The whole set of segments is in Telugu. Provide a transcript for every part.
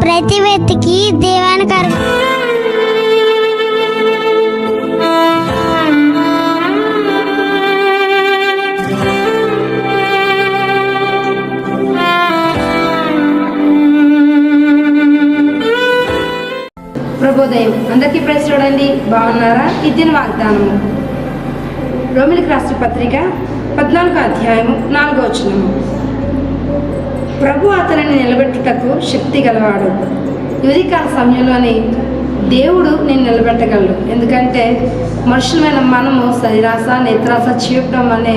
ప్రతి వ్యక్తికి దేవాని అర్ప ప్రభోదయం అందరికీ ప్రెస్ చూడండి. బాగున్నారా? ఇద్దిన వాగ్దానము. రోమిలికి రాష్ట్ర పత్రిక పద్నాలుగో అధ్యాయము నాలుగో వచనము. ప్రభు నిలబెట్టుటకు శక్తి గలవాడు. యువతికాల సమయంలోని దేవుడు నేను నిలబెట్టగలడు. ఎందుకంటే మనుషులమైన మనము శరీరాస నేత్రాస చీపడం అనే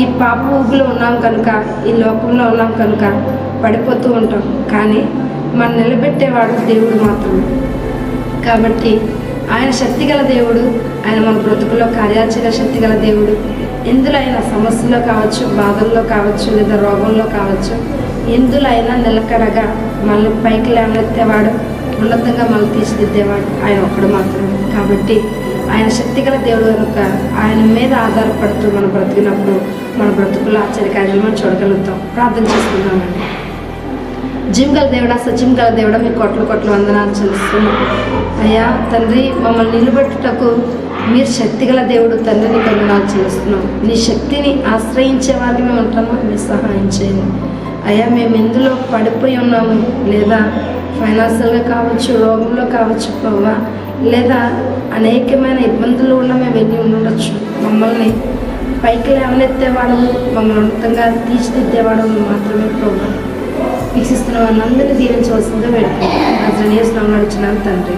ఈ పాప ఊగులో ఉన్నాం కనుక ఈ లోకంలో ఉన్నాం కనుక పడిపోతూ ఉంటాం. కానీ మనం నిలబెట్టేవాడు దేవుడు మాత్రమే. కాబట్టి ఆయన శక్తిగల దేవుడు ఆయన మన బ్రతుకులో కార్యాచరణ శక్తిగల దేవుడు. ఎందులో అయినా సమస్యలో కావచ్చు బాధల్లో కావచ్చు లేదా రోగంలో కావచ్చు ఎందులో అయినా నిలకడగా మనల్ని పైకి లేవనెత్తేవాడు ఉన్నతంగా మనల్ని తీర్చిదిద్దేవాడు. ఆయన ఒక్కడు మాత్రమే. కాబట్టి ఆయన శక్తిగల దేవుడు కనుక ఆయన మీద ఆధారపడుతూ మనం బ్రతికినప్పుడు మన బ్రతుకులో ఆశ్చర్యకార్యాలు మనం చూడగలుగుతాం. ప్రార్థన చేసుకుందామండి జిమ్ గల దేవుడా సచిమ్ గల దేవుడా మీ కొట్లు కొట్ల వందనాలు చెల్లిస్తున్నాం. అయ్యా తండ్రి మమ్మల్ని నిలబెట్టుటకు మీరు శక్తిగల దేవుడు తండ్రి నీకు వందనాలు చెల్లిస్తున్నాం. నీ శక్తిని ఆశ్రయించే వారిని మేము ఉంటాము మీరు సహాయం చేయండి. అయ్యా మేము ఎందులో పడిపోయి ఉన్నాము? లేదా ఫైనాన్షియల్గా కావచ్చు రోగంలో కావచ్చు ప్రభావ లేదా అనేకమైన ఇబ్బందులు ఉన్న మేము వెళ్ళి ఉండొచ్చు. మమ్మల్ని పైకి లేవనెత్తేవాడము మమ్మల్ని ఉన్నతంగా తీర్చిదిద్దేవాడము మాత్రమే ప్రభావ వీక్షిస్తున్న వాళ్ళందరినీ దీవించవలసిందిగా అతని స్నానం నడిచినాను తండ్రి.